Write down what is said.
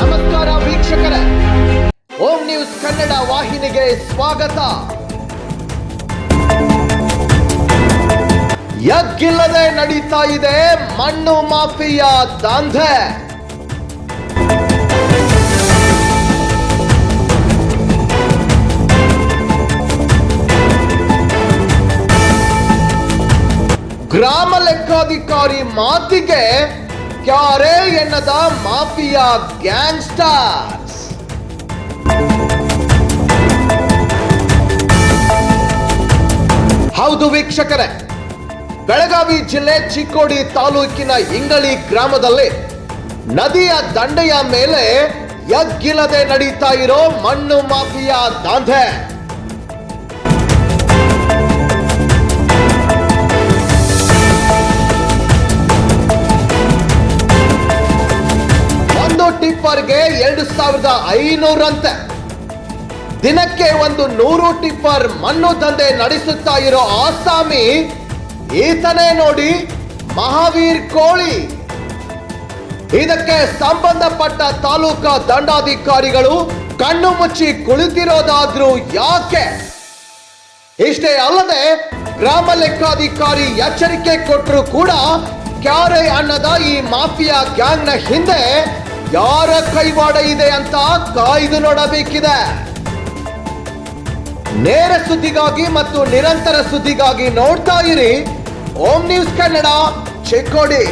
ನಮಸ್ಕಾರ ವೀಕ್ಷಕರೇ. ಓಂ ನ್ಯೂಸ್ ಕನ್ನಡ ವಾಹಿನಿಗೆ ಸ್ವಾಗತ. ಯಗ್ಗಿಲ್ಲದೆ ನಡೀತಾ ಇದೆ ಮಣ್ಣು ಮಾಫಿಯಾ ದಾಂಧೆ. ಗ್ರಾಮ ಲೆಕ್ಕಾಧಿಕಾರಿ ಮಾತಿಗೆ ಕ್ಯಾರೆ ಎನ್ನದ ಮಾಫಿಯಾ ಗ್ಯಾಂಗ್ಸ್ಟರ್ಸ್. ಹೌದು ವೀಕ್ಷಕರೇ, ಬೆಳಗಾವಿ ಜಿಲ್ಲೆ ಚಿಕ್ಕೋಡಿ ತಾಲೂಕಿನ ಇಂಗಳಿ ಗ್ರಾಮದಲ್ಲಿ ನದಿಯ ದಂಡೆಯ ಮೇಲೆ ಯಗ್ಗಿಲ್ಲದೆ ನಡೀತಾ ಇರೋ ಮಣ್ಣು ಮಾಫಿಯಾ ದಾಂಧೆ ಟಿಪ್ಪರ್ಗೆ ಎರಡು ಸಾವಿರದ ಐನೂರಂತೆ. ದಿನಕ್ಕೆ ಒಂದು ನೂರು ಟಿಪ್ಪರ್ ಮಣ್ಣು ದಂಧೆ ನಡೆಸುತ್ತಾ ಇರೋ ಆಸಾಮಿ ಈತನೇ ನೋಡಿ ಮಹಾವೀರ್ ಕೋಳಿ. ಇದಕ್ಕೆ ಸಂಬಂಧಪಟ್ಟ ತಾಲೂಕಾ ದಂಡಾಧಿಕಾರಿಗಳು ಕಣ್ಣು ಮುಚ್ಚಿ ಕುಳಿತಿರೋದಾದ್ರೂ ಯಾಕೆ? ಇಷ್ಟೇ ಅಲ್ಲದೆ ಗ್ರಾಮ ಲೆಕ್ಕಾಧಿಕಾರಿ ಎಚ್ಚರಿಕೆ ಕೊಟ್ಟರು ಕೂಡ ಕ್ಯಾರೆ ಅನ್ನದ ಈ ಮಾಫಿಯಾ ಗ್ಯಾಂಗ್ನ ಹಿಂದೆ ಯಾರ ಕೈವಾಡ ಇದೆ ಅಂತ ಕಾಯ್ದು ನೋಡಬೇಕಿದೆ. ನೇರ ಸುದ್ದಿಗಾಗಿ ಮತ್ತು ನಿರಂತರ ಸುದ್ದಿಗಾಗಿ ನೋಡ್ತಾ ಇರಿ. ಓಂ ನ್ಯೂಸ್ ಕನ್ನಡ, ಚಿಕ್ಕೋಡಿ.